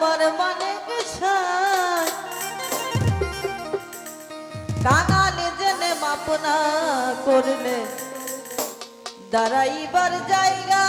আমার মনে কাঙালি জেনে মাপনা করলে দাঁড়াইবার জায়গা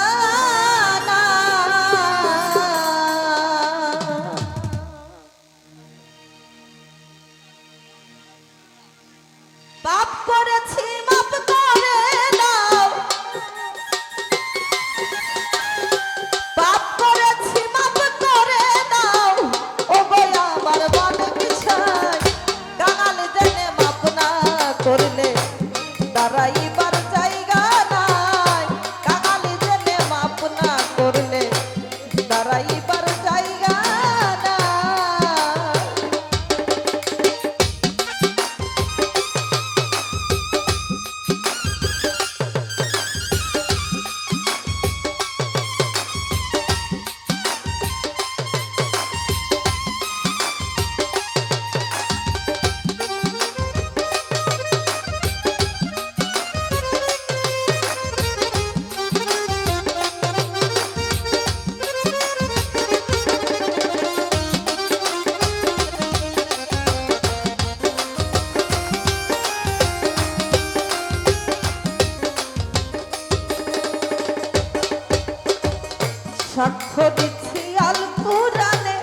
সাক্ষ্য দিচ্ছি আল কোরআনে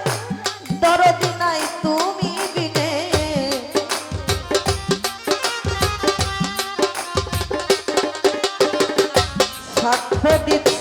দরদি নাই তুমি বিনে। সাক্ষ্য দিচ্ছি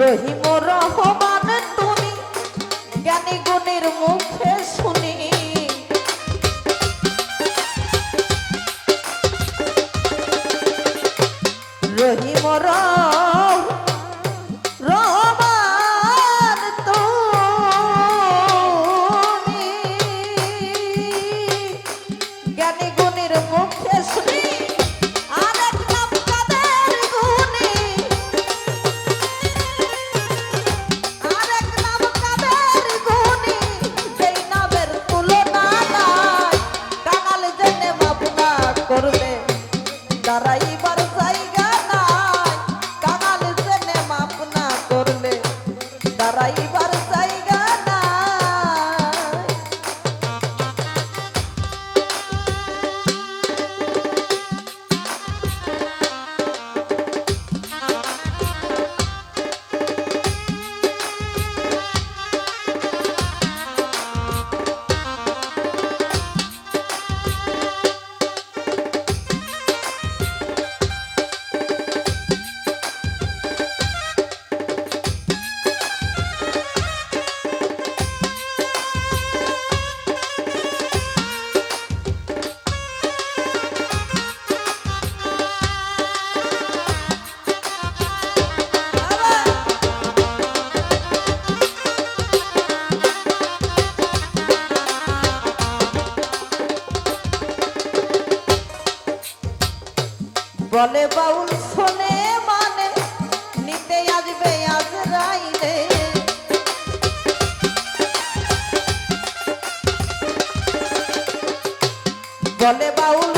রহিম রহমান তুমি জ্ঞানী গুণের মুখে শুনি। রহিম বলে বাউল শোনে মানে নিতে আসবে আজ রাইলে। বলে বাউল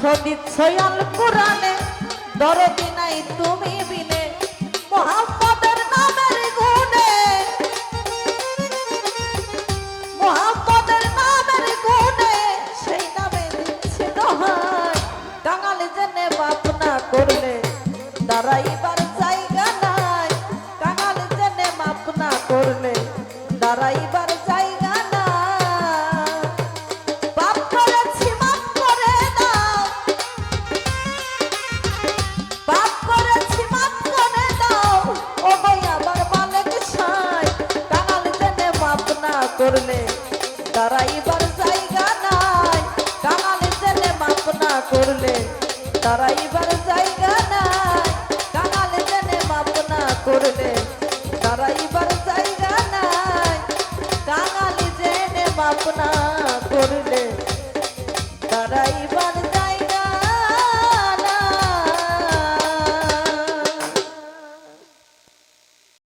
সদিত সয়াল কোরআনে দরদিন করলে দাঁড়াইবার জায়গা নাই। কাঙালি ছেলে মাপ না করলে দাঁড়াই